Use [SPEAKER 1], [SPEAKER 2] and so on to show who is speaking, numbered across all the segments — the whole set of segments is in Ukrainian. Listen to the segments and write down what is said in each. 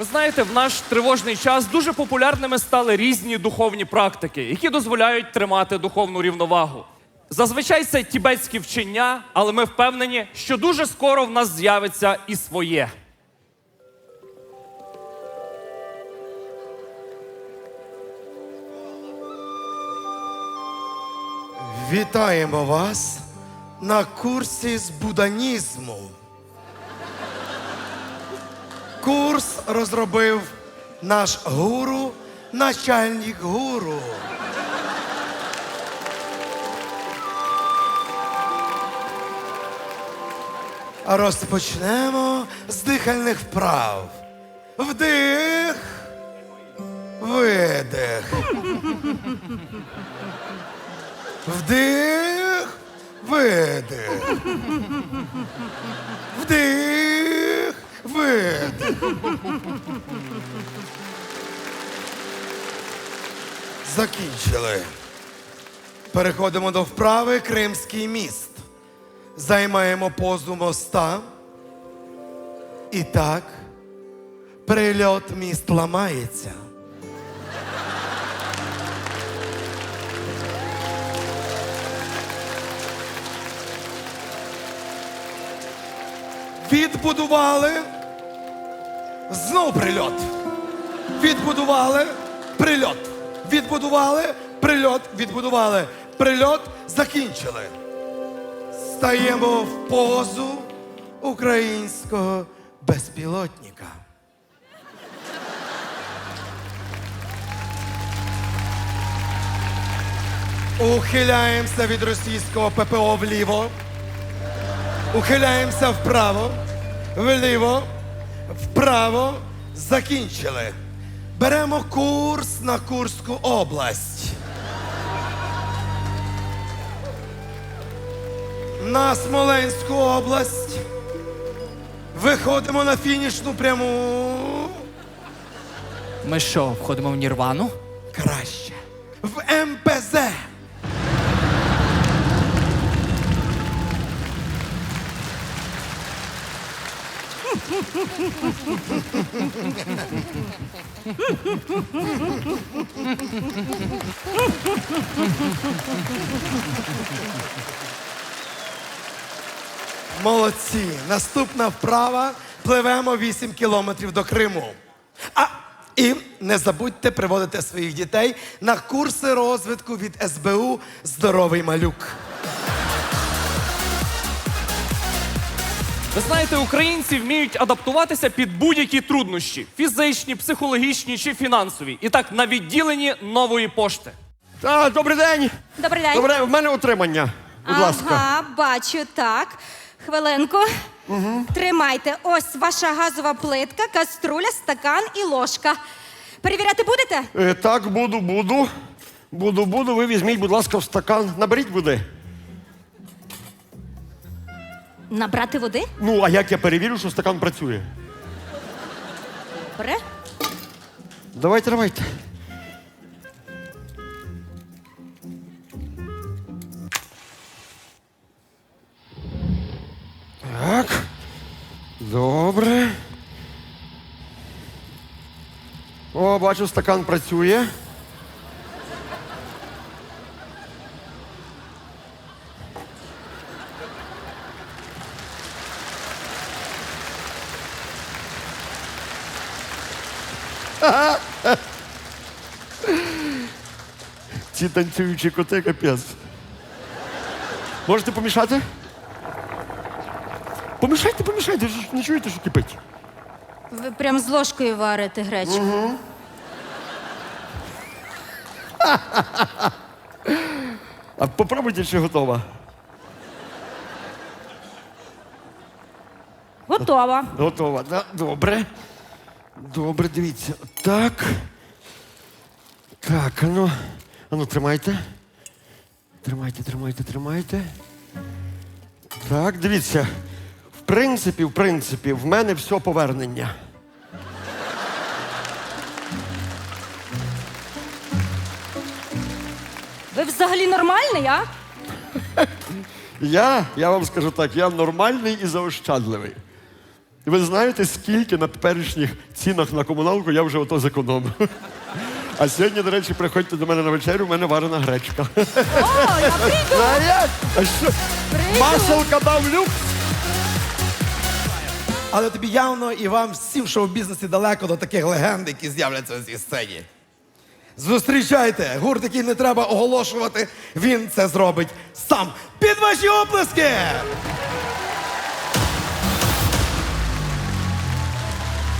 [SPEAKER 1] Ви знаєте, в наш тривожний час дуже популярними стали різні духовні практики, які дозволяють тримати духовну рівновагу. Зазвичай це тібетські вчення, але ми впевнені, що дуже скоро в нас з'явиться і своє.
[SPEAKER 2] Вітаємо вас на курсі з буданізму. Курс розробив наш гуру, начальник гуру. Розпочнемо з дихальних вправ. Вдих, видих. Вдих, видих. Закінчили. Переходимо до вправи Кримський міст. Займаємо позу моста. І так, прильот міст ламається. Відбудували. Знов прильот. Відбудували. Прильот. Відбудували. Прильот. Відбудували. Прильот. Закінчили. Стаємо в позу українського безпілотника. Ухиляємося від російського ППО вліво. Ухиляємося вправо, вліво, вправо. Закінчили. Беремо курс на Курську область. На Смоленську область. Виходимо на фінішну пряму.
[SPEAKER 3] Ми що, входимо в Нірвану?
[SPEAKER 2] Краще. В МПЗ. Молодці. Наступна вправа. Пливемо 8 кілометрів до Криму. А і не забудьте приводити своїх дітей на курси розвитку від СБУ Здоровий малюк.
[SPEAKER 1] Ви знаєте, українці вміють адаптуватися під будь-які труднощі фізичні, психологічні чи фінансові. І так на відділенні нової пошти.
[SPEAKER 4] Так, добрий день.
[SPEAKER 5] Добрий день.
[SPEAKER 4] Добре, в мене утримання. Будь ласка.
[SPEAKER 5] Ага, бачу, так. Хвилинку. Тримайте. Ось ваша газова плитка, каструля, стакан і ложка. Перевіряти будете?
[SPEAKER 4] Е, так, буду, буду. Буду, буду. Ви візьміть, будь ласка, в стакан. Наберіть води.
[SPEAKER 5] Набрати води?
[SPEAKER 4] Ну, а як я перевірю, що стакан працює?
[SPEAKER 5] Добре.
[SPEAKER 4] Давайте, давайте. Так. Добре. О, бачу, стакан працює. Ці танцюючі коти капець. Можете помішати? Помішайте, помішайте, ви ж не чуєте, що кипить.
[SPEAKER 5] Ви прям з ложкою варите гречку.
[SPEAKER 4] А попробуйте, чи готова.
[SPEAKER 5] Готова.
[SPEAKER 4] Готова. Да? Добре. Добре, дивіться. Так. Так, ану. Ану, тримайте. Тримайте, тримайте, тримайте. Так, дивіться. В принципі, в принципі, в мене все повернення.
[SPEAKER 5] Ви взагалі нормальний, а?
[SPEAKER 4] Я, я вам скажу так, я нормальний і заощадливий. Ви знаєте, скільки на теперішніх цінах на комуналку я вже ото зекономив. А сьогодні, до речі, приходьте до мене на вечерю, у мене варена гречка.
[SPEAKER 5] О, я прийду.
[SPEAKER 4] А як? А що?
[SPEAKER 5] Прийду.
[SPEAKER 4] Маселка дав люкс?
[SPEAKER 2] Але тобі явно і вам всім в шоу-бізнесі далеко до таких легенд, які з'являться на цій сцені. Зустрічайте! Гурт, який не треба оголошувати, він це зробить сам. Під ваші оплески!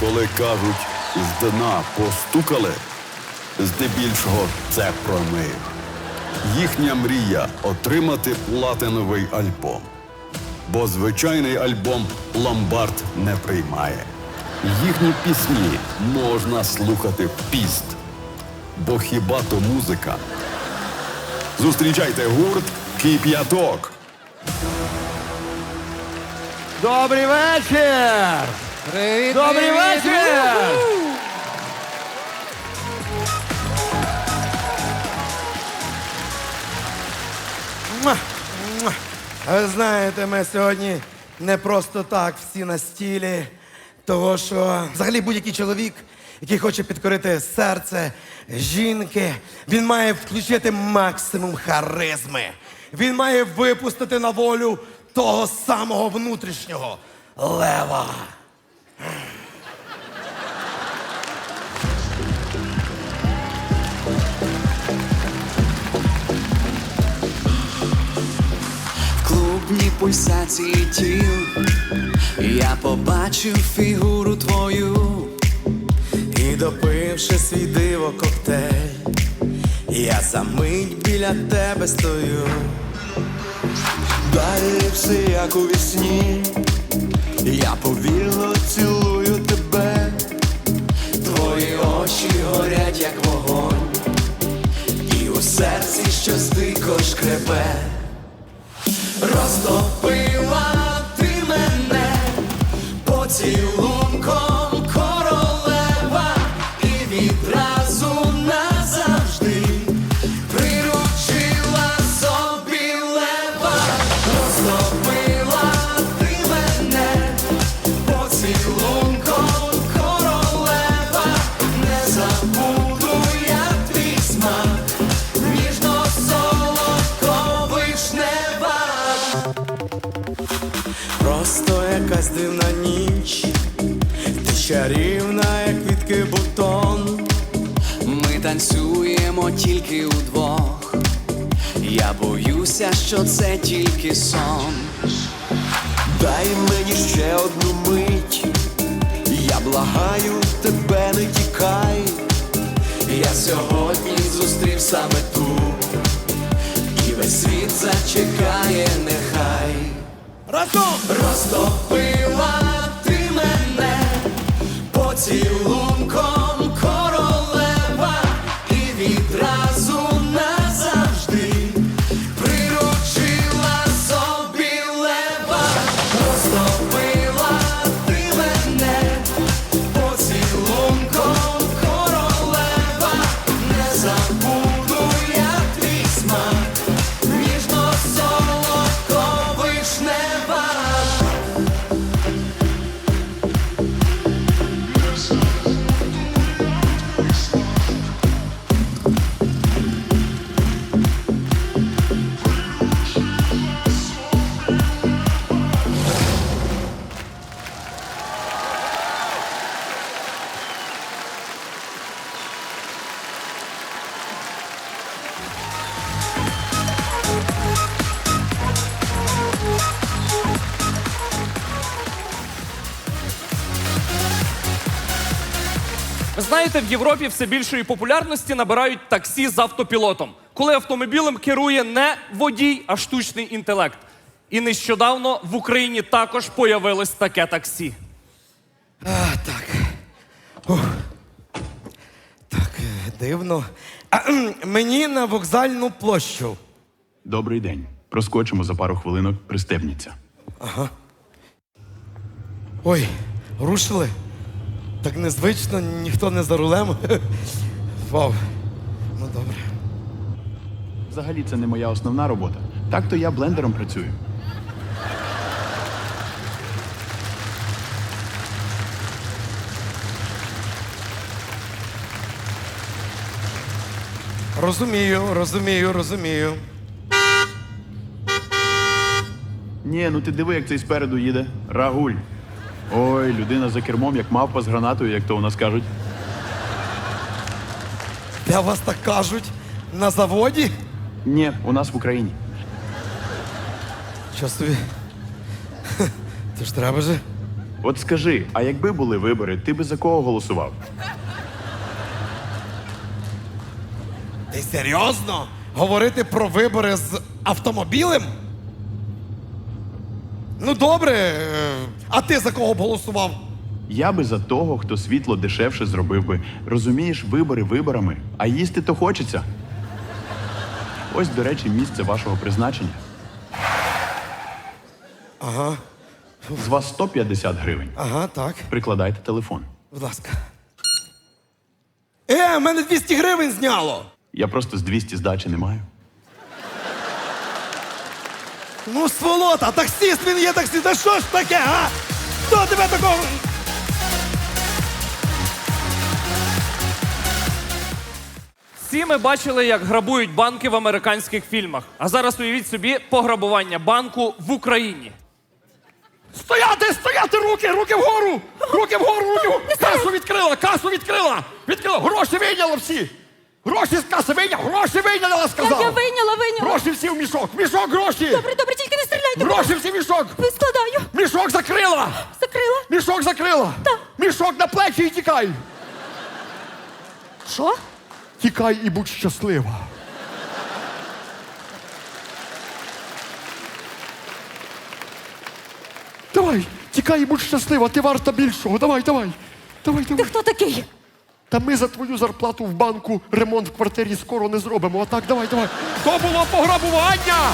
[SPEAKER 6] Коли кажуть, з дна постукали, здебільшого це про них. Їхня мрія отримати платиновий альбом. Бо звичайний альбом Ломбард не приймає. Їхні пісні можна слухати піст. Бо хіба то музика? Зустрічайте гурт Кіп'яток.
[SPEAKER 4] Добрий вечір!
[SPEAKER 3] Привіт,
[SPEAKER 4] Добрий вечір!
[SPEAKER 2] Ви знаєте, ми сьогодні не просто так всі на стілі, того що взагалі будь-який чоловік, який хоче підкорити серце жінки, він має включити максимум харизми. Він має випустити на волю того самого внутрішнього лева.
[SPEAKER 7] Пульсації тіл я побачив фігуру твою.
[SPEAKER 2] І допивши свій диво коктейль, я за мить біля тебе стою.
[SPEAKER 7] Далі все як у вісні, я повільно цілую тебе, твої очі горять, як вогонь, і у серці щось дико шкребе. Розтопила тільки удвох. Я боюся, що це тільки сон.
[SPEAKER 4] Дай мені ще одну мить. Я благаю тебе, не тікай.
[SPEAKER 7] Я сьогодні зустрів саме ту, і весь світ зачекає, нехай
[SPEAKER 2] Разом!
[SPEAKER 7] розтопила ти мене поцілунком
[SPEAKER 1] знаєте, в Європі все більшої популярності набирають таксі з автопілотом, коли автомобілем керує не водій, а штучний інтелект. І нещодавно в Україні також появилось таке таксі.
[SPEAKER 2] А, так. Ух. Так, е, дивно. А, мені на вокзальну площу.
[SPEAKER 8] Добрий день. Проскочимо за пару хвилинок, пристебніться.
[SPEAKER 2] Ой, рушили. Так незвично, ніхто не за рулем. Вов, Ну добре.
[SPEAKER 8] Взагалі це не моя основна робота. Так то я блендером працюю.
[SPEAKER 2] Розумію, розумію, розумію.
[SPEAKER 8] Ні, ну ти диви, як цей спереду їде. Рагуль. Ой, людина за кермом, як мавпа з гранатою, як то у нас кажуть.
[SPEAKER 2] Де вас так кажуть? На заводі?
[SPEAKER 8] Ні, у нас в Україні.
[SPEAKER 2] Що собі? Це ж треба же.
[SPEAKER 8] От скажи, а якби були вибори, ти би за кого голосував?
[SPEAKER 2] Ти серйозно? Говорити про вибори з автомобілем? Ну добре. е, А ти за кого б голосував?
[SPEAKER 8] Я би за того, хто світло дешевше зробив би. Розумієш, вибори виборами, а їсти то хочеться. Ось, до речі, місце вашого призначення.
[SPEAKER 2] Ага,
[SPEAKER 8] З вас 150 гривень.
[SPEAKER 2] ага, так.
[SPEAKER 8] Прикладайте телефон.
[SPEAKER 2] Будь ласка. Е, мене 200 гривень зняло.
[SPEAKER 8] Я просто з 200 здачі не маю.
[SPEAKER 2] Ну, сволота, таксист він є таксист. Та що ж таке, а? Хто тебе такого?
[SPEAKER 1] Всі ми бачили, як грабують банки в американських фільмах. А зараз уявіть собі пограбування банку в Україні.
[SPEAKER 4] Стояти, стояти, руки, руки вгору! Руки вгору, руки вгору! Касу відкрила, касу відкрила! Відкрила, гроші вийняла всі! Гроші з каси вийняла, гроші вийняла,
[SPEAKER 5] Я,
[SPEAKER 4] сказав!
[SPEAKER 5] я вийняла, вийняла.
[SPEAKER 4] Гроші всі в мішок, в мішок гроші!
[SPEAKER 5] Добре, добре,
[SPEAKER 4] в мішок!
[SPEAKER 5] Складаю.
[SPEAKER 4] Мішок закрила!
[SPEAKER 5] Закрила.
[SPEAKER 4] Мішок закрила!
[SPEAKER 5] Так.
[SPEAKER 4] Мішок на плечі і тікай!
[SPEAKER 5] Що?
[SPEAKER 4] Тікай і будь щаслива. Давай, тікай і будь щаслива, ти варта більшого. Давай, давай. Давай,
[SPEAKER 5] Ти
[SPEAKER 4] давай.
[SPEAKER 5] хто такий?
[SPEAKER 4] Та ми за твою зарплату в банку ремонт в квартирі скоро не зробимо. А так, давай, давай. То було пограбування!